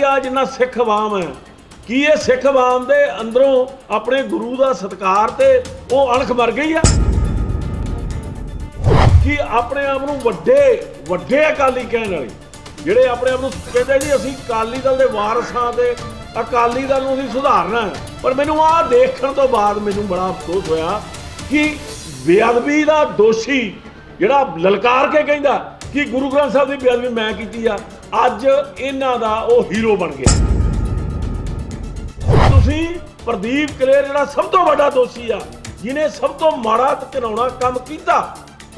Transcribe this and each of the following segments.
ਕਿ ਆ ਜਿੰਨਾ ਸਿੱਖ ਆਵਾਮ ਹੈ। ਕੀ ਇਹ ਸਿੱਖ ਆਵਾਮ ਦੇ ਅੰਦਰੋਂ ਆਪਣੇ ਗੁਰੂ ਦਾ ਸਤਿਕਾਰ ਤੇ ਉਹ ਅਣਖ ਮਰ ਗਈ ਆ? ਕਿ ਆਪਣੇ ਆਪ ਨੂੰ ਵੱਡੇ ਵੱਡੇ ਅਕਾਲੀ ਕਹਿਣ ਵਾਲੇ? ਜਿਹੜੇ ਆਪਣੇ ਆਪ ਨੂੰ ਕਹਿੰਦੇ ਜੀ, ਅਸੀਂ ਅਕਾਲੀ ਦਲ ਦੇ ਵਾਰਸਾਂ ਤੇ ਅਕਾਲੀ ਦਲ ਨੂੰ ਅਸੀਂ ਸੁਧਾਰਨਾ ਹੈ। ਪਰ ਮੈਨੂੰ ਆਹ ਦੇਖਣ ਤੋਂ ਬਾਅਦ ਮੈਨੂੰ ਬੜਾ ਅਫਸੋਸ ਹੋਇਆ ਕਿ ਬੇਅਦਬੀ ਦਾ ਦੋਸ਼ੀ ਜਿਹੜਾ ਲਲਕਾਰ ਕੇ ਕਹਿੰਦਾ ਕਿ ਗੁਰੂ ਗ੍ਰੰਥ ਸਾਹਿਬ ਦੀ ਬੇਅਦਬੀ ਮੈਂ ਕੀਤੀ ਆ, ਅੱਜ ਇਹਨਾਂ ਦਾ ਉਹ ਹੀਰੋ ਬਣ ਗਿਆ। ਤੁਸੀਂ ਪ੍ਰਦੀਪ ਕਲੇਰ ਜਿਹੜਾ ਸਭ ਤੋਂ ਵੱਡਾ ਦੋਸ਼ੀ ਆ ਜਿਨੇ ਸਭ ਤੋਂ ਮਾੜਾ ਤੇ ਘਿਨਾਉਣਾ ਕੰਮ ਕੀਤਾ,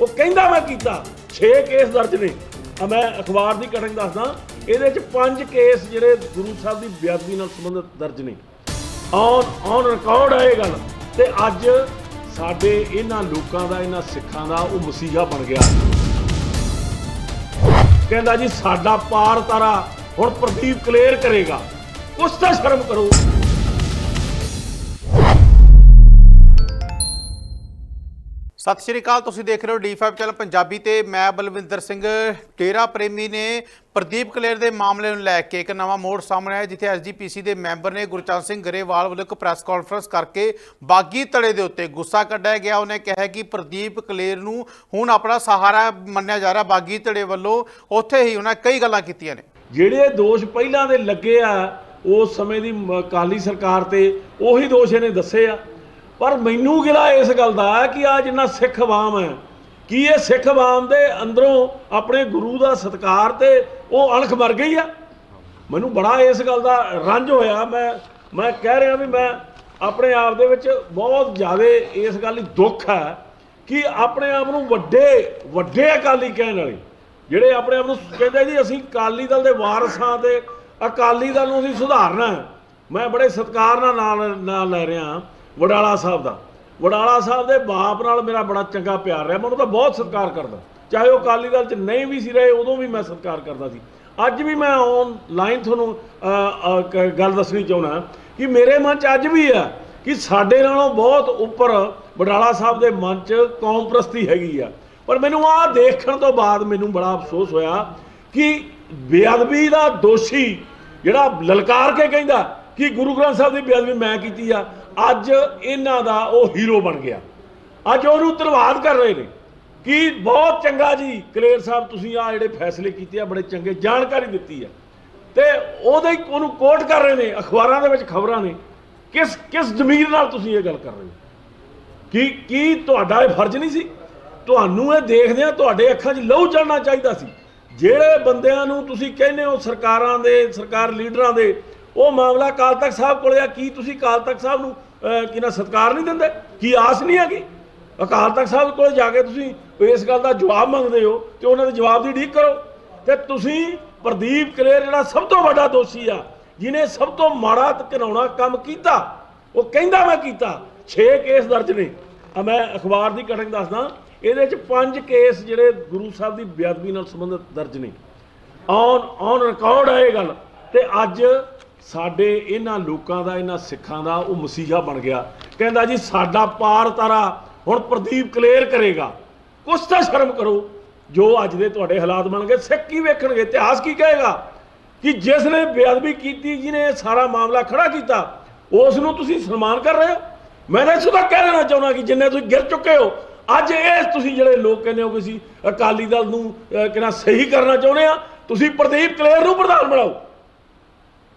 ਉਹ ਕਹਿੰਦਾ ਮੈਂ ਕੀਤਾ 6 ਕੇਸ ਦਰਜ ਨੇ। ਆ ਮੈਂ ਅਖਬਾਰ ਦੀ ਕਟਿੰਗ ਦੱਸਦਾ, ਇਹਦੇ ਚ 5 ਕੇਸ ਜਿਹੜੇ ਗੁਰੂ ਸਾਹਿਬ ਦੀ ਬੇਅਦਬੀ ਨਾਲ ਸੰਬੰਧਿਤ ਦਰਜ ਨੇ। ਔਨ ਔਨ ਰਿਕਾਰਡ ਹੈ ਇਹ ਗੱਲ। ਤੇ ਅੱਜ ਸਾਡੇ ਇਹਨਾਂ ਲੋਕਾਂ ਦਾ, ਇਹਨਾਂ ਸਿੱਖਾਂ ਦਾ ਉਹ ਮਸੀਹਾ ਬਣ ਗਿਆ। ਕਹਿੰਦਾ ਜੀ ਸਾਡਾ ਪਾਰ ਤਾਰਾ ਹੁਣ ਪ੍ਰਦੀਪ ਕਲੀਅਰ ਕਰੇਗਾ। ਕੁਛ ਤਾਂ ਸ਼ਰਮ ਕਰੋ। ਸਤਿ ਸ਼੍ਰੀ ਅਕਾਲ, ਤੁਸੀਂ ਦੇਖ ਰਹੇ ਹੋ D5 ਚੈਨਲ ਪੰਜਾਬੀ ਤੇ ਮੈਂ ਬਲਵਿੰਦਰ ਸਿੰਘ ਡੇਰਾ ਪ੍ਰੇਮੀ ਨੇ ਪ੍ਰਦੀਪ ਕਲੇਰ ਦੇ ਮਾਮਲੇ ਨੂੰ ਲੈ ਕੇ ਇੱਕ ਨਵਾਂ ਮੋੜ ਸਾਹਮਣੇ ਆਇਆ, ਜਿੱਥੇ ਐਸਜੀਪੀਸੀ ਦੇ ਮੈਂਬਰ ਨੇ ਗੁਰਚਰਨ ਸਿੰਘ ਗਰੇਵਾਲ ਵੱਲੋਂ ਇੱਕ ਪ੍ਰੈਸ ਕਾਨਫਰੰਸ ਕਰਕੇ ਬਾਗੀ ਧੜੇ ਦੇ ਉੱਤੇ ਗੁੱਸਾ ਕੱਢਿਆ ਗਿਆ। ਉਹਨੇ ਕਿਹਾ ਕਿ ਪ੍ਰਦੀਪ ਕਲੇਰ ਨੂੰ ਹੁਣ ਆਪਣਾ ਸਹਾਰਾ ਮੰਨਿਆ ਜਾ ਰਿਹਾ, ਬਾਗੀ ਧੜੇ ਵੱਲੋਂ। ਉੱਥੇ ਹੀ ਉਹਨਾਂ ਕਈ ਗੱਲਾਂ ਕੀਤੀਆਂ ਨੇ। ਜਿਹੜੇ ਦੋਸ਼ ਪਹਿਲਾਂ ਦੇ ਲੱਗੇ ਆ, ਉਸ ਸਮੇਂ ਦੀ ਮ- ਅਕਾਲੀ ਸਰਕਾਰ ਤੇ, ਉਹੀ ਦੋਸ਼ ਇਹਨੇ ਦੱਸੇ ਆ। ਪਰ ਮੈਨੂੰ ਗਿਲਾ ਇਸ ਗੱਲ ਦਾ ਕਿ ਆ ਜਿੰਨਾ ਸਿੱਖ ਆਵਾਮ ਹੈ, ਕੀ ਇਹ ਸਿੱਖ ਆਵਾਮ ਦੇ ਅੰਦਰੋਂ ਆਪਣੇ ਗੁਰੂ ਦਾ ਸਤਿਕਾਰ ਤੇ ਉਹ ਅਣਖ ਮਰ ਗਈ ਆ? ਮੈਨੂੰ ਬੜਾ ਇਸ ਗੱਲ ਦਾ ਰੰਜ ਹੋਇਆ। ਮੈਂ ਮੈਂ ਕਹਿ ਰਿਹਾ ਵੀ ਮੈਂ ਆਪਣੇ ਆਪ ਦੇ ਵਿੱਚ ਬਹੁਤ ਜ਼ਿਆਦਾ ਇਸ ਗੱਲ ਦੀ ਦੁੱਖ ਹੈ ਕਿ ਆਪਣੇ ਆਪ ਨੂੰ ਵੱਡੇ ਵੱਡੇ ਅਕਾਲੀ ਕਹਿਣ ਵਾਲੇ, ਜਿਹੜੇ ਆਪਣੇ ਆਪ ਨੂੰ ਕਹਿੰਦੇ ਜੀ, ਅਸੀਂ ਅਕਾਲੀ ਦਲ ਦੇ ਵਾਰਸ ਹਾਂ ਤੇ ਅਕਾਲੀ ਦਲ ਨੂੰ ਅਸੀਂ ਸੁਧਾਰਨਾ ਮੈਂ ਬੜੇ ਸਤਿਕਾਰ ਨਾਲ ਨਾਲ ਲੈ ਰਿਹਾ। ਵਡਾਲਾ ਸਾਹਿਬ ਦਾ। ਵਡਾਲਾ ਸਾਹਿਬ ਦੇ ਬਾਪ ਨਾਲ ਮੇਰਾ ਬੜਾ ਚੰਗਾ ਪਿਆਰ ਰਿਹਾ। ਮੈਂ ਉਹਨੂੰ ਤਾਂ ਬਹੁਤ ਸਤਿਕਾਰ ਕਰਦਾ। ਚਾਹੇ ਉਹ ਅਕਾਲੀ ਦਲ 'ਚ ਨਹੀਂ ਵੀ ਸੀ ਰਹੇ, ਉਦੋਂ ਵੀ ਮੈਂ ਸਤਿਕਾਰ ਕਰਦਾ ਸੀ। ਅੱਜ ਵੀ ਮੈਂ ਆਨਲਾਈਨ ਤੁਹਾਨੂੰ ਗੱਲ ਦੱਸਣੀ ਚਾਹੁੰਦਾ ਕਿ ਮੇਰੇ ਮਨ 'ਚ ਅੱਜ ਵੀ ਆ ਕਿ ਸਾਡੇ ਨਾਲੋਂ ਬਹੁਤ ਉੱਪਰ ਵਡਾਲਾ ਸਾਹਿਬ ਦੇ ਮਨ 'ਚ ਕੌਮ ਪ੍ਰਸਤੀ ਹੈਗੀ ਆ। ਪਰ ਮੈਨੂੰ ਆਹ ਦੇਖਣ ਤੋਂ ਬਾਅਦ ਮੈਨੂੰ ਬੜਾ ਅਫਸੋਸ ਹੋਇਆ ਕਿ ਬੇਅਦਬੀ ਦਾ ਦੋਸ਼ੀ ਜਿਹੜਾ ਲਲਕਾਰ ਕੇ ਕਹਿੰਦਾ ਕਿ ਗੁਰੂ ਗ੍ਰੰਥ ਸਾਹਿਬ ਦੀ ਬੇਅਦਬੀ ਮੈਂ ਕੀਤੀ ਆ। ਅੱਜ ਇਹਨਾਂ ਦਾ ਉਹ ਹੀਰੋ ਬਣ ਗਿਆ। ਅੱਜ ਉਹਨੂੰ ਧੰਨਵਾਦ ਕਰ ਰਹੇ ਨੇ ਕਿ ਬਹੁਤ ਚੰਗਾ ਜੀ, ਕਲੇਰ ਸਾਹਿਬ, ਤੁਸੀਂ ਆ ਜਿਹੜੇ ਫੈਸਲੇ ਕੀਤੇ ਆ, ਬੜੇ ਚੰਗੇ ਜਾਣਕਾਰੀ ਦਿੱਤੀ ਆ। ਤੇ ਉਹਦੇ ਉਹਨੂੰ ਕੋਟ ਕਰ ਰਹੇ ਨੇ, ਅਖਬਾਰਾਂ ਦੇ ਵਿੱਚ ਖਬਰਾਂ ਨੇ। ਕਿਸ ਕਿਸ ਜ਼ਮੀਰ ਨਾਲ ਤੁਸੀਂ ਇਹ ਗੱਲ ਕਰ ਰਹੇ ਹੋ? ਕੀ ਕੀ ਤੁਹਾਡਾ ਇਹ ਫਰਜ਼ ਨਹੀਂ ਸੀ? ਤੁਹਾਨੂੰ ਇਹ ਦੇਖਦੇ ਆ ਤੁਹਾਡੇ ਅੱਖਾਂ 'ਚ ਲਹੂ ਚੜਨਾ ਚਾਹੀਦਾ ਸੀ। ਜਿਹੜੇ ਬੰਦਿਆਂ ਨੂੰ ਤੁਸੀਂ ਕਹਿੰਦੇ ਹੋ ਸਰਕਾਰਾਂ ਦੇ, ਸਰਕਾਰ ਲੀਡਰਾਂ ਦੇ ਉਹ ਮਾਮਲਾ ਅਕਾਲ ਤਖਤ ਸਾਹਿਬ ਕੋਲ ਆ ਕੀ ਤੁਸੀਂ ਅਕਾਲ ਤਖਤ ਸਾਹਿਬ ਨੂੰ ਅਹ, ਕੀ ਸਤਿਕਾਰ ਨਹੀਂ ਦਿੰਦੇ? ਕੀ ਆਸ ਨਹੀਂ ਹੈਗੀ? ਅਕਾਲ ਤਖਤ ਸਾਹਿਬ ਕੋਲ ਜਾ ਕੇ ਤੁਸੀਂ ਇਸ ਗੱਲ ਦਾ ਜਵਾਬ ਮੰਗਦੇ ਹੋ ਤੇ ਉਹਨਾਂ ਦੇ ਜਵਾਬ ਦੀ ਉਡੀਕ ਕਰੋ। ਤੇ ਤੁਸੀਂ ਪ੍ਰਦੀਪ ਕਲੇਰ ਜਿਹੜਾ ਸਭ ਤੋਂ ਵੱਡਾ ਦੋਸ਼ੀ ਆ ਜਿਨੇ ਸਭ ਤੋਂ ਮਾੜਾ ਤੇ ਕੰਮ ਕੀਤਾ ਉਹ ਕਹਿੰਦਾ ਮੈਂ ਕੀਤਾ। 6 ਕੇਸ ਦਰਜ ਨੇ। ਆ ਮੈਂ ਅਖਬਾਰ ਦੀ ਕਟਿੰਗ ਦੱਸਦਾ ਇਹਦੇ ਚ 5 ਕੇਸ ਜਿਹੜੇ ਗੁਰੂ ਸਾਹਿਬ ਦੀ ਬੇਅਦਬੀ ਨਾਲ ਸੰਬੰਧਿਤ ਦਰਜ ਨੇ। ਔਨ ਔਨ ਰਿਕਾਰਡ ਹੈ ਇਹ ਗੱਲ। ਤੇ ਅੱਜ ਸਾਡੇ ਇਹਨਾਂ ਲੋਕਾਂ ਦਾ ਇਹਨਾਂ ਸਿੱਖਾਂ ਦਾ ਉਹ ਮਸੀਹਾ ਬਣ ਗਿਆ। ਕਹਿੰਦਾ ਜੀ ਸਾਡਾ ਪਾਰ ਤਾਰਾ ਹੁਣ ਪ੍ਰਦੀਪ ਕਲੀਅਰ ਕਰੇਗਾ। ਕੁਛ ਤਾਂ ਸ਼ਰਮ ਕਰੋ ਜੋ ਅੱਜ ਦੇ ਤੁਹਾਡੇ ਹਾਲਾਤ ਬਣ ਗਏ ਸਿੱਖ ਕੀ ਵੇਖਣਗੇ? ਇਤਿਹਾਸ ਕੀ ਕਹੇਗਾ? ਕਿ ਜਿਸ ਨੇ ਬੇਅਦਬੀ ਕੀਤੀ ਜਿਹਨੇ ਸਾਰਾ ਮਾਮਲਾ ਖੜਾ ਕੀਤਾ ਉਸ ਨੂੰ ਤੁਸੀਂ ਸਨਮਾਨ ਕਰ ਰਹੇ ਹੋ? ਮੈਂ ਤਾਂ ਸੁਦਾ ਕਹਿ ਦੇਣਾ ਚਾਹੁੰਦਾ ਕਿ ਜਿੰਨੇ ਤੁਸੀਂ ਗਿਰ ਚੁੱਕੇ ਹੋ ਅੱਜ ਇਹ ਤੁਸੀਂ ਜਿਹੜੇ ਲੋਕ ਕਹਿੰਦੇ ਹੋ ਕਿ ਅਸੀਂ ਅਕਾਲੀ ਦਲ ਨੂੰ ਅਹ, ਕਿਹਨਾਂ ਸਹੀ ਕਰਨਾ ਚਾਹੁੰਦੇ ਆ ਤੁਸੀਂ ਪ੍ਰਦੀਪ ਕਲੇਰ ਨੂੰ ਪ੍ਰਧਾਨ ਬਣਾਓ।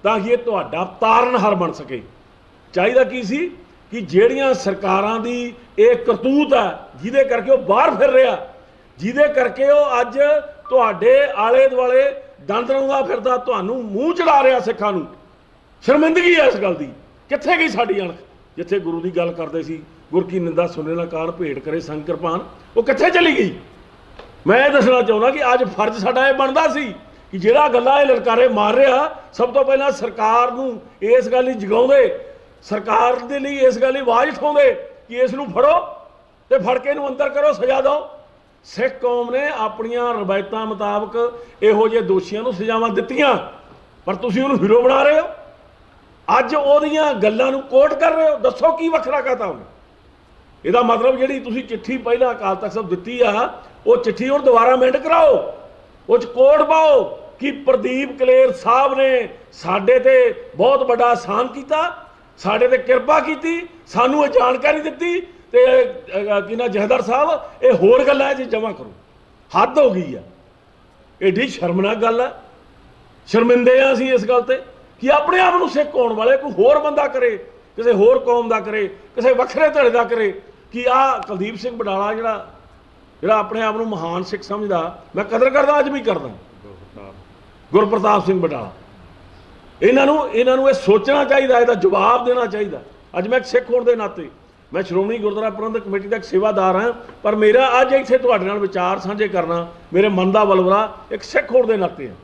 ਤਾਂ ਕਿ ਇਹ ਤੁਹਾਡਾ ਤਾਰਨਹਾਰ ਬਣ ਸਕੇ। ਚਾਹੀਦਾ ਕੀ ਸੀ ਕਿ ਜਿਹੜੀਆਂ ਸਰਕਾਰਾਂ ਦੀ ਇਹ ਕਰਤੂਤ ਹੈ, ਜਿਹਦੇ ਕਰਕੇ ਉਹ ਬਾਹਰ ਫਿਰ ਰਿਹਾ, ਜਿਹਦੇ ਕਰਕੇ ਉਹ ਅੱਜ ਤੁਹਾਡੇ ਆਲੇ ਦੁਆਲੇ ਦੰਦ ਰੋਂਦਾ ਫਿਰਦਾ, ਤੁਹਾਨੂੰ ਮੂੰਹ ਚੜਾ ਰਿਹਾ ਸਿੱਖਾਂ ਨੂੰ। ਸ਼ਰਮਿੰਦਗੀ ਹੈ ਇਸ ਗੱਲ ਦੀ। ਕਿੱਥੇ ਗਈ ਸਾਡੀ ਅਣਖ? ਜਿੱਥੇ ਗੁਰੂ ਦੀ ਗੱਲ ਕਰਦੇ ਸੀ, ਗੁਰ ਕੀ ਨਿੰਦਾ ਸੁਣਨੇ ਨਾ ਕਾਣ, ਭੇਟ ਕਰੇ ਸੰਗ ਕਿਰਪਾਨ। ਉਹ ਕਿੱਥੇ ਚਲੀ ਗਈ? ਮੈਂ ਇਹ ਦੱਸਣਾ ਚਾਹੁੰਦਾ ਕਿ ਅੱਜ ਫਰਜ਼ ਸਾਡਾ ਇਹ ਬਣਦਾ ਸੀ ਕਿ ਜਿਹੜਾ ਗੱਲਾਂ ਇਹ ਲਲਕਾਰੇ ਮਾਰ ਰਿਹਾ, ਸਭ ਤੋਂ ਪਹਿਲਾਂ ਸਰਕਾਰ ਨੂੰ ਇਸ ਗੱਲ ਲਈ ਜਗਾਉਂਦੇ, ਸਰਕਾਰ ਦੇ ਲਈ ਇਸ ਗੱਲ ਲਈ ਆਵਾਜ਼ ਉਠਾਉਂਦੇ ਕਿ ਇਸ ਨੂੰ ਫੜੋ ਤੇ ਫੜ ਕੇ ਇਹਨੂੰ ਅੰਦਰ ਕਰੋ, ਸਜ਼ਾ ਦਿਓ। ਸਿੱਖ ਕੌਮ ਨੇ ਆਪਣੀਆਂ ਰਵਾਇਤਾਂ ਮੁਤਾਬਕ ਇਹੋ ਜਿਹੇ ਦੋਸ਼ੀਆਂ ਨੂੰ ਸਜ਼ਾਵਾਂ ਦਿੱਤੀਆਂ, ਪਰ ਤੁਸੀਂ ਉਹਨੂੰ ਹੀਰੋ ਬਣਾ ਰਹੇ ਹੋ। ਅੱਜ ਉਹਦੀਆਂ ਗੱਲਾਂ ਨੂੰ ਕੋਟ ਕਰ ਰਹੇ ਹੋ। ਦੱਸੋ ਕੀ ਵੱਖਰਾ ਕਹਤਾ ਉਹਨੇ? ਇਹਦਾ ਮਤਲਬ ਜਿਹੜੀ ਤੁਸੀਂ ਚਿੱਠੀ ਪਹਿਲਾਂ ਅਕਾਲ ਤਖਤ ਸਾਹਿਬ ਦਿੱਤੀ ਆ, ਉਹ ਚਿੱਠੀ ਹੁਣ ਦੁਬਾਰਾ ਅਮੈਂਡ ਕਰਾਓ, ਉਹ ਚ ਕੋਡ ਪਾਓ। ਕਿ ਪ੍ਰਦੀਪ ਕਲੇਰ ਸਾਹਿਬ ਨੇ ਸਾਡੇ ਤੇ ਬਹੁਤ ਵੱਡਾ ਆਸਾਨ ਕੀਤਾ ਸਾਡੇ ਤੇ ਕਿਰਪਾ ਕੀਤੀ ਸਾਨੂੰ ਇਹ ਜਾਣਕਾਰੀ ਦਿੱਤੀ ਤੇ ਅਹ, ਜਹਦਰ ਸਾਹਿਬ ਇਹ ਹੋਰ ਗੱਲਾਂ ਇਹ ਜਮਾ ਕਰੋ। ਹੱਦ ਹੋ ਗਈ ਆ। ਏਡੀ ਸ਼ਰਮਨਾਕ ਗੱਲ ਆ। ਸ਼ਰਮਿੰਦੇ ਆ ਅਸੀਂ ਇਸ ਗੱਲ ਤੇ ਕਿ ਆਪਣੇ ਆਪ ਨੂੰ ਸਿੱਖ ਹੋਣ ਵਾਲੇ ਕੋਈ ਹੋਰ ਬੰਦਾ ਕਰੇ ਕਿਸੇ ਹੋਰ ਕੌਮ ਦਾ ਕਰੇ ਕਿਸੇ ਵੱਖਰੇ ਧੜੇ ਦਾ ਕਰੇ ਕਿ ਆ ਕੁਲਦੀਪ ਸਿੰਘ ਬਡਾਲਾ ਜਿਹੜਾ ਜਿਹੜਾ ਆਪਣੇ ਆਪ ਨੂੰ ਮਹਾਨ ਸਿੱਖ ਸਮਝਦਾ ਮੈਂ ਕਦਰ ਕਰਦਾ ਅੱਜ ਵੀ ਕਰਦਾ। ਗੁਰਪ੍ਰਤਾਪ ਸਿੰਘ ਬਡਾਲਾ ਇਹਨਾਂ ਨੂੰ ਇਹਨਾਂ ਨੂੰ ਇਹ ਸੋਚਣਾ ਚਾਹੀਦਾ, ਇਹਦਾ ਜਵਾਬ ਦੇਣਾ ਚਾਹੀਦਾ। ਅੱਜ ਮੈਂ ਇੱਕ ਸਿੱਖ ਹੋਣ ਦੇ ਨਾਤੇ, ਮੈਂ ਸ਼੍ਰੋਮਣੀ ਗੁਰਦੁਆਰਾ ਪ੍ਰਬੰਧਕ ਕਮੇਟੀ ਦਾ ਇੱਕ ਸੇਵਾਦਾਰ ਹਾਂ, ਪਰ ਮੇਰਾ ਅੱਜ ਇੱਥੇ ਤੁਹਾਡੇ ਨਾਲ ਵਿਚਾਰ ਸਾਂਝੇ ਕਰਨਾ ਮੇਰੇ ਮਨ ਦਾ ਬਲਵਰਾ ਇੱਕ ਸਿੱਖ ਹੋਣ ਦੇ ਨਾਤੇ ਹੈ।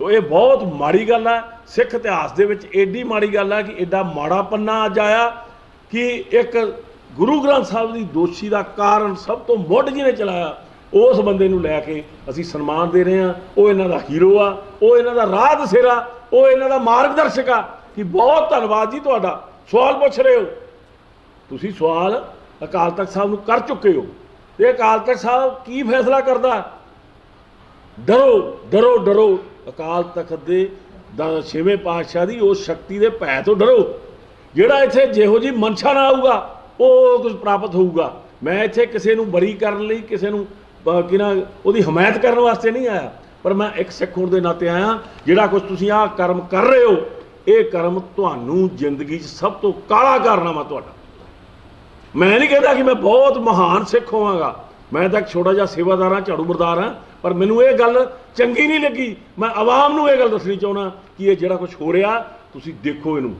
ਤੋ ਇਹ ਬਹੁਤ ਮਾੜੀ ਗੱਲ ਹੈ ਸਿੱਖ ਇਤਿਹਾਸ ਦੇ ਵਿੱਚ ਏਡੀ ਮਾੜੀ ਗੱਲ ਹੈ ਕਿ ਐਡਾ ਮਾੜਾ ਪੰਨਾ ਅੱਜ ਆਇਆ ਕਿ ਇੱਕ ਗੁਰੂ ਗ੍ਰੰਥ ਸਾਹਿਬ ਦੀ ਦੋਸ਼ੀ ਦਾ ਕਾਰਨ ਸਭ ਤੋਂ ਮੁੱਢ ਜਿਹਨੇ ਚਲਾਇਆ ਉਸ ਬੰਦੇ ਨੂੰ ਲੈ ਕੇ ਅਸੀਂ ਸਨਮਾਨ ਦੇ ਰਹੇ ਹਾਂ। ਉਹ ਇਹਨਾਂ ਦਾ ਹੀਰੋ ਆ, ਉਹ ਇਹਨਾਂ ਦਾ ਰਾਹ ਦਸੇਰਾ ਉਹ ਇਹਨਾਂ ਦਾ ਮਾਰਗਦਰਸ਼ਕ ਆ ਕਿ ਬਹੁਤ ਧੰਨਵਾਦ ਜੀ ਤੁਹਾਡਾ। ਸਵਾਲ ਪੁੱਛ ਰਹੇ ਹੋ? ਤੁਸੀਂ ਸਵਾਲ ਅਕਾਲ ਤਖਤ ਸਾਹਿਬ ਨੂੰ ਕਰ ਚੁੱਕੇ ਹੋ। ਤੇ ਅਕਾਲ ਤਖਤ ਸਾਹਿਬ ਕੀ ਫੈਸਲਾ ਕਰਦਾ? ਡਰੋ ਡਰੋ ਡਰੋ। ਅਕਾਲ ਤਖਤ ਦੇ ਦਾ ਛੇਵੇਂ ਪਾਤਸ਼ਾਹ ਦੀ ਉਸ ਸ਼ਕਤੀ ਦੇ ਭੈ ਤੋਂ ਡਰੋ। ਜਿਹੜਾ ਇੱਥੇ ਜਿਹੋ ਜੀ ਮਨਸ਼ਾ ਨਾਲ ਆਊਗਾ, ਉਹ ਕੁਝ ਪ੍ਰਾਪਤ ਹੋਊਗਾ। ਮੈਂ ਇੱਥੇ ਕਿਸੇ ਨੂੰ ਬਰੀ ਕਰਨ ਲਈ, ਕਿਸੇ ਨੂੰ ਕਿ ਨਾ ਉਹਦੀ ਹਮਾਇਤ ਕਰਨ ਵਾਸਤੇ ਨਹੀਂ ਆਇਆ। ਪਰ ਮੈਂ ਇੱਕ ਸਿੱਖ ਹੋਣ ਦੇ ਨਾਤੇ ਆਇਆ, ਜਿਹੜਾ ਕੁਝ ਤੁਸੀਂ ਆਹ ਕਰਮ ਕਰ ਰਹੇ ਹੋ, ਇਹ ਕਰਮ ਤੁਹਾਨੂੰ ਜ਼ਿੰਦਗੀ 'ਚ ਸਭ ਤੋਂ ਕਾਲਾ ਕਾਰਨਾਮਾ ਤੁਹਾਡਾ। ਮੈਂ ਨਹੀਂ ਕਹਿੰਦਾ ਕਿ ਮੈਂ ਬਹੁਤ ਮਹਾਨ ਸਿੱਖ ਹੋਵਾਂਗਾ। ਮੈਂ ਤਾਂ ਇੱਕ ਛੋਟਾ ਜਿਹਾ ਸੇਵਾਦਾਰ ਹਾਂ, ਝਾੜੂ ਬਰਦਾਰ ਹਾਂ, ਪਰ ਮੈਨੂੰ ਇਹ ਗੱਲ ਚੰਗੀ ਨਹੀਂ ਲੱਗੀ। ਮੈਂ ਆਵਾਮ ਨੂੰ ਇਹ ਗੱਲ ਦੱਸਣੀ ਚਾਹੁੰਦਾ ਕਿ ਇਹ ਜਿਹੜਾ ਕੁਝ ਹੋ ਰਿਹਾ, ਤੁਸੀਂ ਦੇਖੋ ਇਹਨੂੰ।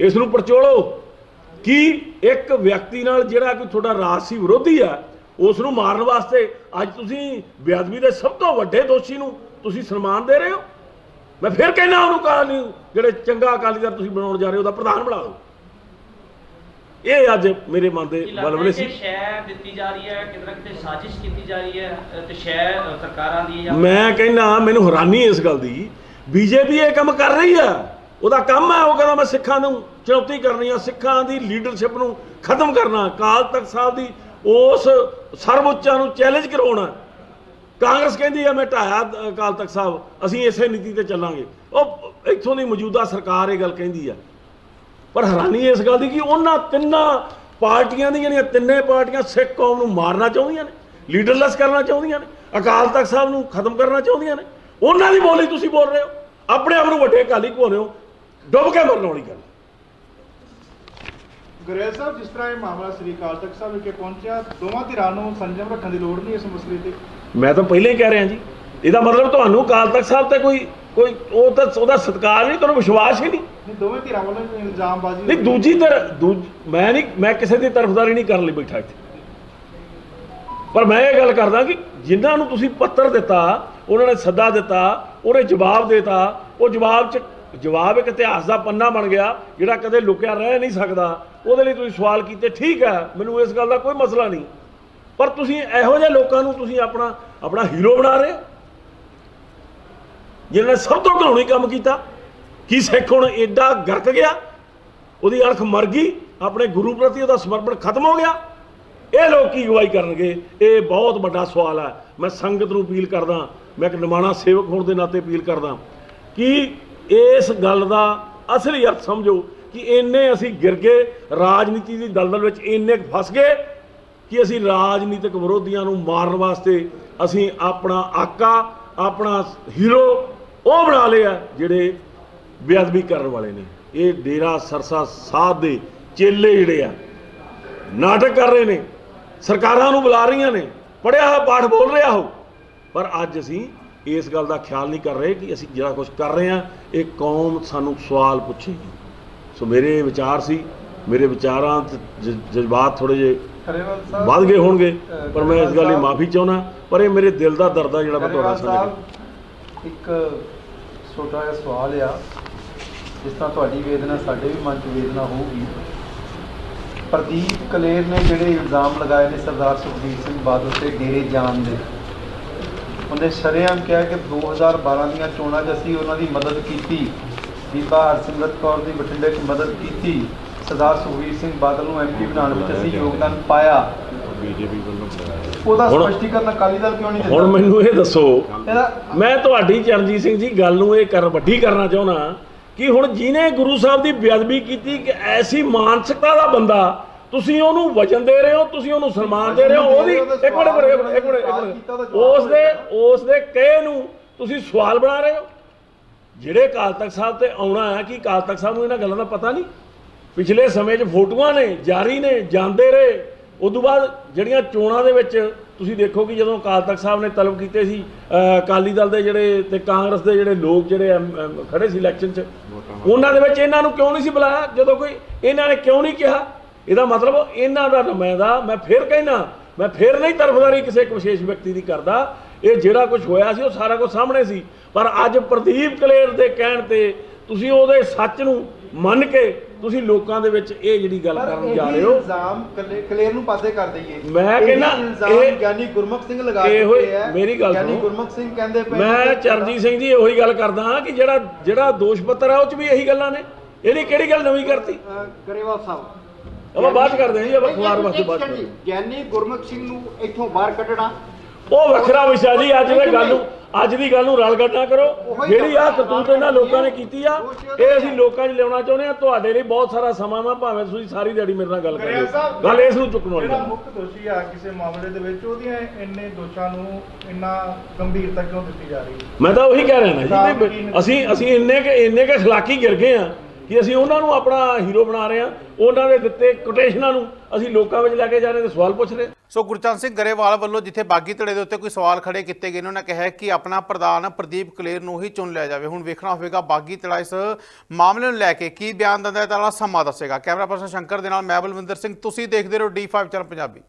ਇਸ ਨੂੰ ਪਰਚੋਲੋ ਕਿ ਇੱਕ ਵਿਅਕਤੀ ਨਾਲ ਜਿਹੜਾ ਕੋਈ ਤੁਹਾਡਾ ਰਾਜਸੀ ਵਿਰੋਧੀ ਆ ਉਸ ਨੂੰ ਮਾਰਨ ਵਾਸਤੇ ਅੱਜ ਤੁਸੀਂ ਬੇਅਦਬੀ ਦੇ ਸਭ ਤੋਂ ਵੱਡੇ ਦੋਸ਼ੀ ਨੂੰ ਤੁਸੀਂ ਸਨਮਾਨ ਦੇ ਰਹੇ ਹੋ। ਮੈਂ ਫਿਰ ਕਹਿਣਾ ਉਹਨੂੰ ਕਾਲੀ ਜਿਹੜੇ ਚੰਗਾ ਅਕਾਲੀ ਦਲ ਤੁਸੀਂ ਬਣਾਉਣ ਜਾ ਰਹੇ ਹੋ ਉਹਦਾ ਪ੍ਰਧਾਨ ਬਣਾ ਦਿਓ। ਇਹ ਅੱਜ ਮੇਰੇ ਮਨ ਦੇ ਬਲਬਲੇ ਹੈ ਸੀ। ਕਿ ਸ਼ੈ ਦਿੱਤੀ ਜਾ ਰਹੀ ਹੈ ਕਿਤੇ ਨਾ ਕਿਤੇ ਸਾਜ਼ਿਸ਼ ਕੀਤੀ ਜਾ ਰਹੀ ਹੈ ਅ, ਤੇ ਸ਼ੈ ਅ, ਸਰਕਾਰਾਂ ਦੀ ਜਾਂ ਮੈਂ ਕਹਿੰਦਾ ਮੈਨੂੰ ਹੈਰਾਨੀ ਇਸ ਗੱਲ ਦੀ। ਬੀਜੇਪੀ ਇਹ ਕੰਮ ਕਰ ਰਹੀ ਆ ਉਹਦਾ ਕੰਮ ਹੈ ਉਹ ਕਹਿੰਦਾ ਮੈਂ ਸਿੱਖਾਂ ਨੂੰ ਚੁਣੌਤੀ ਕਰਨੀ ਆ ਸਿੱਖਾਂ ਦੀ ਲੀਡਰਸ਼ਿਪ ਨੂੰ ਖਤਮ ਕਰਨਾ ਕਾਲ ਤਖਤ ਸਾਹਿਬ ਦੀ ਉਸ ਸਰਵਉੱਚਾਂ ਨੂੰ ਚੈਲੰਜ ਕਰਾਉਣਾ। ਕਾਂਗਰਸ ਕਹਿੰਦੀ ਆ, ਮੈਂ ਢਾਇਆ, ਅਕਾਲ ਤਖਤ ਸਾਹਿਬ, ਅਸੀਂ ਇਸੇ ਨੀਤੀ ਤੇ ਚੱਲਾਂਗੇ। ਉਹ ਇੱਥੋਂ ਦੀ ਮੌਜੂਦਾ ਸਰਕਾਰ ਇਹ ਗੱਲ ਕਹਿੰਦੀ ਆ। ਪਰ ਹੈਰਾਨੀ ਇਸ ਗੱਲ ਦੀ ਕਿ ਉਹਨਾਂ ਤਿੰਨਾਂ ਪਾਰਟੀਆਂ ਦੀਆਂ, ਜਿਹੜੀਆਂ ਤਿੰਨੇ ਪਾਰਟੀਆਂ ਸਿੱਖ ਕੌਮ ਨੂੰ ਮਾਰਨਾ ਚਾਹੁੰਦੀਆਂ ਨੇ, ਲੀਡਰਲੈਸ ਕਰਨਾ ਚਾਹੁੰਦੀਆਂ ਨੇ, ਅਕਾਲ ਤਖਤ ਸਾਹਿਬ ਨੂੰ ਖਤਮ ਕਰਨਾ ਚਾਹੁੰਦੀਆਂ ਨੇ, ਉਹਨਾਂ ਦੀ ਬੋਲੀ ਤੁਸੀਂ ਬੋਲ ਰਹੇ ਹੋ। ਆਪਣੇ ਆਪ ਨੂੰ ਵੱਡੇ ਅਕਾਲੀ ਘੋਰੇ ਹੋ, ਡੁੱਬ ਕੇ ਮਰਨ ਵਾਲੀ ਗੱਲ। ਗੁਰੇਲ ਸਾਹਿਬ ਜਿਸ ਤਰ੍ਹਾਂ ਇਹ ਮਾਮਲਾ ਸ੍ਰੀ ਅਕਾਲ ਤਖਤ ਸਾਹਿਬ ਵਿਖੇ ਪਹੁੰਚਿਆ ਦੋਵਾਂ ਧਿਰਾਂ ਨੂੰ ਸੰਜਮ ਰੱਖਣ ਦੀ ਲੋੜ ਨਹੀਂ ਇਸ ਮਸਲੇ ਤੇ। ਮੈਂ ਤਾਂ ਪਹਿਲਾਂ ਹੀ ਕਹਿ ਰਿਹਾ ਜੀ ਇਹਦਾ ਮਤਲਬ ਤੁਹਾਨੂੰ ਅਕਾਲ ਤਖਤ ਸਾਹਿਬ ਤੇ ਕੋਈ ਕੋਈ ਉਹ ਤਾਂ ਉਹਦਾ ਸਤਿਕਾਰ ਨਹੀਂ ਤੁਹਾਨੂੰ ਵਿਸ਼ਵਾਸ ਹੀ ਨਹੀਂ। ਦੋਵੇਂ ਧਿਰਾਂ ਵੱਲੋਂ ਇਲਜ਼ਾਮਬਾਜ਼ੀ ਨਹੀਂ ਦੂਜੀ ਧਿਰ ਮੈਂ ਨਹੀਂ ਮੈਂ ਕਿਸੇ ਦੀ ਤਰਫਦਾਰੀ ਨਹੀਂ ਕਰਨ ਲਈ ਬੈਠਾ ਇੱਥੇ। ਪਰ ਮੈਂ ਇਹ ਗੱਲ ਕਰਦਾ ਕਿ ਜਿਨ੍ਹਾਂ ਨੂੰ ਤੁਸੀਂ ਪੱਤਰ ਦਿੱਤਾ ਉਹਨਾਂ ਨੇ ਸੱਦਾ ਦਿੱਤਾ ਉਹਨੇ ਜਵਾਬ ਦਿੱਤਾ ਉਹ ਜਵਾਬ ਚ ਜਵਾਬ ਇੱਕ ਇਤਿਹਾਸ ਦਾ ਪੰਨਾ ਬਣ ਗਿਆ ਜਿਹੜਾ ਕਦੇ ਲੁਕਿਆ ਰਹਿ ਨਹੀਂ ਸਕਦਾ। ਉਹਦੇ ਲਈ ਤੁਸੀਂ ਸਵਾਲ ਕੀਤੇ, ਠੀਕ ਹੈ, ਮੈਨੂੰ ਇਸ ਗੱਲ ਦਾ ਕੋਈ ਮਸਲਾ ਨਹੀਂ। ਪਰ ਤੁਸੀਂ ਇਹੋ ਜਿਹੇ ਲੋਕਾਂ ਨੂੰ ਤੁਸੀਂ ਆਪਣਾ ਆਪਣਾ ਹੀਰੋ ਬਣਾ ਰਹੇ ਹੋ ਜਿਨ੍ਹਾਂ ਨੇ ਸਭ ਤੋਂ ਘਿਨੌਣੀ ਕੰਮ ਕੀਤਾ। ਕੀ ਸਿੱਖ ਹੁਣ ਐਡਾ ਗਰਕ ਗਿਆ, ਉਹਦੀ ਅਣਖ ਮਰ ਗਈ, ਆਪਣੇ ਗੁਰੂ ਪ੍ਰਤੀ ਉਹਦਾ ਸਮਰਪਣ ਖਤਮ ਹੋ ਗਿਆ। ਇਹ ਲੋਕ ਕੀ ਅਗਵਾਈ ਕਰਨਗੇ? ਇਹ ਬਹੁਤ ਵੱਡਾ ਸਵਾਲ ਹੈ। ਮੈਂ ਸੰਗਤ ਨੂੰ ਅਪੀਲ ਕਰਦਾ, ਮੈਂ ਇੱਕ ਨਿਮਾਣਾ ਸੇਵਕ ਹੋਣ ਦੇ ਨਾਤੇ ਅਪੀਲ ਕਰਦਾ ਕਿ ਇਸ ਗੱਲ ਦਾ ਅਸਲੀ ਅਰਥ ਸਮਝੋ। ਕਿ ਇੰਨੇ ਅਸੀਂ ਗਿਰ ਗਏ, ਰਾਜਨੀਤੀ ਦੀ ਦਲਦਲ ਵਿੱਚ ਇੰਨੇ ਫਸ ਗਏ ਕਿ ਅਸੀਂ ਰਾਜਨੀਤਿਕ ਵਿਰੋਧੀਆਂ ਨੂੰ ਮਾਰਨ ਵਾਸਤੇ ਅਸੀਂ ਆਪਣਾ ਆਕਾ, ਆਪਣਾ ਹੀਰੋ ਉਹ ਬਣਾ ਲਿਆ ਜਿਹੜੇ ਬੇਅਦਬੀ ਕਰਨ ਵਾਲੇ ਨੇ। ਇਹ ਡੇਰਾ ਸਰਸਾ ਸਾਧ ਦੇ ਚੇਲੇ ਜਿਹੜੇ ਆ, ਨਾਟਕ ਕਰ ਰਹੇ ਨੇ, ਸਰਕਾਰਾਂ ਨੂੰ ਬੁਲਾ ਰਹੀਆਂ ਨੇ ਪੜਿਆ ਹੋਇਆ, ਪਾਠ ਬੋਲ ਰਿਹਾ ਹੋ। ਪਰ ਅੱਜ ਅਸੀਂ ਇਸ ਗੱਲ ਦਾ ਖਿਆਲ ਨਹੀਂ ਕਰ ਰਹੇ ਕਿ ਅਸੀਂ ਜਿਹੜਾ ਕੁਝ ਕਰ ਰਹੇ ਹਾਂ, ਇਹ ਕੌਮ ਸਾਨੂੰ ਸਵਾਲ ਪੁੱਛੇਗੀ। ਸੋ ਮੇਰੇ ਵਿਚਾਰ ਸੀ ਮੇਰੇ ਵਿਚਾਰਾਂ ਤੇ ਜ- ਜਜ਼ਬਾਤ ਥੋੜੇ ਸਾਹਿਬ ਵੱਧ ਗਏ ਹੋਣਗੇ ਪਰ ਮੈਂ ਇਸ ਗੱਲ ਲਈ ਮਾਫੀ ਚਾਹੁੰਦਾ ਪਰ ਇਹ ਮੇਰੇ ਦਿਲ ਦਾ ਦਰਦ ਆ ਜਿਹੜਾ ਮੈਂ ਤੁਹਾਡਾ ਸਾਹਿਬ ਇੱਕ ਛੋਟਾ ਜਿਹਾ ਸਵਾਲ ਆ ਜਿਸ ਤਰ੍ਹਾਂ ਤੁਹਾਡੀ ਵੇਦਨਾ ਸਾਡੇ ਵੀ ਮਨ 'ਚ ਵੇਦਨਾ ਹੋਊਗੀ। ਪ੍ਰਦੀਪ ਕਲੇਰ ਨੇ ਜਿਹੜੇ ਇਲਜ਼ਾਮ ਲਗਾਏ ਨੇ ਸਰਦਾਰ ਸੁਖਬੀਰ ਸਿੰਘ ਬਾਦਲ ਤੇ ਡੇਰੇ ਜਾਣ ਦੇ। ਉਹਨੇ ਸ਼ਰੇਆਮ ਕਿਹਾ ਕਿ 2012 ਦੀਆਂ ਚੋਣਾਂ 'ਚ ਅਸੀਂ ਉਹਨਾਂ ਦੀ ਮਦਦ ਕੀਤੀ। ਬੀਬਾ ਹਰਸਿਮਰਤ ਕੌਰ ਦੀ ਬਠਿੰਡੇ 'ਚ ਮਦਦ ਕੀਤੀ। ਸਰਦਾਰ ਸੁਖਬੀਰ ਸਿੰਘ ਬਾਦਲ ਨੂੰ ਐਮਪੀ ਬਣਾਉਣ ਵਿੱਚ ਅਸੀਂ ਯੋਗਦਾਨ ਪਾਇਆ। ਬੀਜੇਪੀ ਵੱਲੋਂ ਉਹਦਾ ਹੁਣ- ਸਪਸ਼ਟੀਕਰਨ ਅਕਾਲੀ ਦਲ ਕਿਉਂ ਨਹੀਂ ਦਿੰਦਾ ਹੁਣ ਮੈਨੂੰ ਇਹ ਦੱਸੋ ਇਹਦਾ ਮੈਂ ਤੁਹਾਡੀ ਚਰਨਜੀਤ ਸਿੰਘ ਜੀ ਗੱਲ ਨੂੰ ਇਹ ਕਰ ਵੱਡੀ ਕਰਨਾ ਚਾਹੁੰਦਾ ਕਿ ਹੁਣ ਜਿਹਨੇ ਗੁਰੂ ਸਾਹਿਬ ਦੀ ਬੇਅਦਬੀ ਕੀਤੀ ਕਿ ਐਸੀ ਮਾਨਸਿਕਤਾ ਦਾ ਬੰਦਾ ਤੁਸੀਂ ਉਹਨੂੰ ਵਚਨ ਦੇ ਰਹੇ ਹੋ ਤੁਸੀਂ ਉਹਨੂੰ ਸਨਮਾਨ ਦੇ ਰਹੇ ਹੋ ਉਹਦੀ ਇੱਕ ਮਿੰਟ ਇੱਕ ਮਿੰਟ ਇੱਕ ਮਿੰਟ, ਇੱਕ ਮਿੰਟ। ਉਸ ਦੇ ਉਸ ਦੇ ਕਹੇ ਨੂੰ ਤੁਸੀਂ ਸਵਾਲ ਬਣਾ ਰਹੇ ਹੋ? ਜਿਹੜੇ ਅਕਾਲ ਤਖਤ ਸਾਹਿਬ ਤੇ ਆਉਣਾ ਹੈ, ਕਿ ਅਕਾਲ ਤਖਤ ਸਾਹਿਬ ਨੂੰ ਇਹਨਾਂ ਗੱਲਾਂ ਦਾ ਪਤਾ ਨਹੀਂ? ਪਿਛਲੇ ਸਮੇਂ 'ਚ ਫੋਟੋਆਂ ਨੇ, ਜਾਰੀ ਨੇ, ਜਾਂਦੇ ਰਹੇ। ਉਦੋਂ ਬਾਅਦ ਜਿਹੜੀਆਂ ਚੋਣਾਂ ਦੇ ਵਿੱਚ ਤੁਸੀਂ ਦੇਖੋ ਕਿ ਜਦੋਂ ਅਕਾਲ ਤਖਤ ਸਾਹਿਬ ਨੇ ਤਲਬ ਕੀਤੇ ਸੀ ਅਕਾਲੀ ਦਲ ਦੇ ਜਿਹੜੇ ਤੇ ਕਾਂਗਰਸ ਦੇ ਜਿਹੜੇ ਲੋਕ ਜਿਹੜੇ ਐਮ- ਐਮ, ਖੜੇ ਸੀ ਇਲੈਕਸ਼ਨ 'ਚ, ਉਹਨਾਂ ਦੇ ਵਿੱਚ ਇਹਨਾਂ ਨੂੰ ਕਿਉਂ ਨਹੀਂ ਸੀ ਬੁਲਾਇਆ? ਜਦੋਂ ਕੋਈ ਇਹਨਾਂ ਨੇ ਕਿਉਂ ਨਹੀਂ ਕਿਹਾ? ਇਹਦਾ ਮਤਲਬ ਇਹਨਾਂ ਦਾ ਨੁਮਾਇੰਦਾ, ਮੈਂ ਫੇਰ ਕਹਿਣਾ ਮੈਂ ਫੇਰ ਨਹੀਂ ਤਰਫਦਾਰੀ ਕਿਸੇ ਇੱਕ ਵਿਸ਼ੇਸ਼ ਵਿਅਕਤੀ ਦੀ ਕਰਦਾ। ਇਹ ਜਿਹੜਾ ਕੁਝ ਹੋਇਆ ਸੀ ਉਹ ਸਾਰਾ ਕੁਝ ਸਾਹਮਣੇ ਸੀ। ਪਰ ਅੱਜ ਪ੍ਰਦੀਪ ਕਲੇਰ ਦੇ ਕਹਿਣ ਤੇ ਤੁਸੀਂ ਉਹਦੇ ਸੱਚ ਨੂੰ ਮੰਨ ਕੇ ਤੁਸੀਂ ਲੋਕਾਂ ਦੇ ਵਿੱਚ ਇਹ ਜਿਹੜੀ ਗੱਲ ਕਰਨ ਜਾ ਰਹੇ ਹੋ। ਇਲਜ਼ਾਮ ਕਲੇ- ਕਲੇਰ ਨੂੰ ਪਾਸੇ ਕਰ ਦਈਏ। ਮੈਂ ਕਹਿੰਦਾ ਇਲਜ਼ਾਮ ਇਹ- ਗਿਆਨੀ ਗੁਰਮੁਖ ਸਿੰਘ ਲਗਾ ਇਹੋ ਹੀ- ਮੇਰੀ ਗੱਲ ਗਿਆਨੀ। ਗੁਰਮੁਖ ਸਿੰਘ ਕਹਿੰਦੇ ਪਏ ਮੈਂ ਚਰਨਜੀਤ ਸਿੰਘ ਜੀ ਉਹੀ ਗੱਲ ਕਰਦਾ ਹਾਂ ਕਿ ਜਿਹੜਾ ਜਿਹੜਾ ਦੋਸ਼ ਪੱਤਰ ਹੈ ਉਹ ਚ ਵੀ ਇਹੀ ਗੱਲਾਂ ਨੇ। ਇਹਦੀ ਕਿਹੜੀ ਗੱਲ ਨਵੀਂ ਕਰਤੀ? ਗਰੇਵਾਲ ਸਾਹਿਬ। ਆਪਾਂ ਚ ਕਰਦੇ ਹਾਂ ਜੀ ਆਪਾਂ ਅਖਬਾਰ ਵਾਸਤੇ ਸੈਕਿੰਡ ਕਰਦੇ ਗਿਆਨੀ ਗੁਰਮੁਖ ਸਿੰਘ ਨੂੰ ਇੱਥੋਂ ਬਾਹਰ ਕੱਢਣਾ। ਉਹ ਵੱਖਰਾ ਵਿਸ਼ਾ ਜੀ ਅੱਜ ਦੇ ਗੱਲ ਨੂੰ ਅੱਜ ਦੀ ਗੱਲ ਨੂੰ ਰਲਗੱਟ ਨਾ ਕਰੋ। ਜਿਹੜੀ ਆ ਕਰਤੂਤ ਇਹਨਾਂ ਲੋਕਾਂ ਨੇ ਕੀਤੀ ਆ ਇਹ ਅਸੀਂ ਲੋਕਾਂ 'ਚ ਲਿਆਉਣਾ ਚਾਹੁੰਦੇ ਆ। ਤੁਹਾਡੇ ਲਈ ਬਹੁਤ ਸਾਰਾ ਸਮਾਂ ਵਾ ਭਾਵੇਂ ਤੁਸੀਂ ਸਾਰੀ ਦਿਹਾੜੀ ਮੇਰੇ ਨਾਲ ਗੱਲ ਕਰਦੇ ਗੱਲ ਇਸ ਨੂੰ ਚੁੱਕਣ ਵਾਲੀ ਜਿਹੜਾ ਮੁੱਖ ਦੋਸ਼ੀ ਆ ਕਿਸੇ ਮਾਮਲੇ ਦੇ ਵਿੱਚ ਉਹਦੀਆਂ ਇੰਨੇ ਦੋਸ਼ਾਂ ਨੂੰ ਇੰਨਾ ਗੰਭੀਰਤਾ ਕਿਉਂ ਦਿੱਤੀ ਜਾ ਰਹੀ ਹੈ? ਮੈਂ ਤਾਂ ਉਹੀ ਕਹਿ ਰਿਹਾ ਨਾ ਜੀ ਅਸੀਂ ਅਸੀਂ ਇੰਨੇ ਕਿ ਇੰਨੇ ਕਿ ਖਲਾਕੀ ਗਿਰ ਗਏ ਆ ਕਿ ਅਸੀਂ ਉਹਨਾਂ ਨੂੰ ਆਪਣਾ ਹੀਰੋ ਬਣਾ ਰਹੇ ਆ। ਉਹਨਾਂ ਦੇ ਦਿੱਤੇ ਕੋਟੇਸ਼ਨਾਂ ਨੂੰ ਅਸੀਂ ਲੋਕਾਂ ਵਿੱਚ ਲੈ ਕੇ ਜਾ ਰਹੇ ਤੇ ਸਵਾਲ ਪੁੱਛ ਰਹੇ ਸੋ ਗੁਰਚਰਨ ਸਿੰਘ ਗਰੇਵਾਲ ਵੱਲੋਂ ਜਿੱਥੇ ਬਾਗੀ ਧੜੇ ਦੇ ਉੱਤੇ ਕੋਈ ਸਵਾਲ ਖੜੇ ਕੀਤੇ ਗਏ ਨੇ ਉਹਨਾਂ ਕਿਹਾ ਕਿ ਆਪਣਾ ਪ੍ਰਧਾਨ ਪ੍ਰਦੀਪ ਕਲੇਰ ਨੂੰ ਹੀ ਚੁਣ ਲਿਆ ਜਾਵੇ। ਹੁਣ ਵੇਖਣਾ ਹੋਵੇਗਾ ਬਾਗੀ ਧੜਾ ਇਸ ਮਾਮਲੇ ਨੂੰ ਲੈ ਕੇ ਕੀ ਬਿਆਨ ਦਿੰਦਾ ਹੈ ਤਾਂ ਸਮਾਂ ਦੱਸੇਗਾ। ਕੈਮਰਾ ਪਰਸਨ ਸ਼ੰਕਰ ਦੇ ਨਾਲ ਮੈਂ ਬਲਵਿੰਦਰ ਸਿੰਘ ਤੁਸੀਂ ਦੇਖਦੇ ਰਹੋ D5 ਚੈਨਲ ਪੰਜਾਬੀ।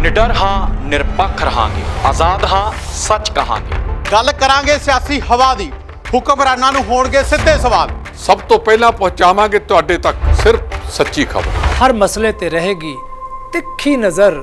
ਨਿਡਰ ਹਾਂ ਨਿਰਪੱਖ ਰਹਾਂਗੇ। ਆਜ਼ਾਦ ਹਾਂ ਸੱਚ ਕਹਾਂਗੇ। ਗੱਲ ਕਰਾਂਗੇ ਸਿਆਸੀ ਹਵਾ ਦੀ। ਹੁਕਮਰਾਨਾਂ ਨੂੰ ਹੋਣਗੇ ਸਿੱਧੇ ਸਵਾਲ। ਸਭ ਤੋਂ ਪਹਿਲਾਂ ਪਹੁੰਚਾਵਾਂਗੇ ਤੁਹਾਡੇ ਤੱਕ ਸਿਰਫ ਸੱਚੀ ਖਬਰ। ਹਰ ਮਸਲੇ ਤੇ ਰਹੇਗੀ ਤਿੱਖੀ ਨਜ਼ਰ।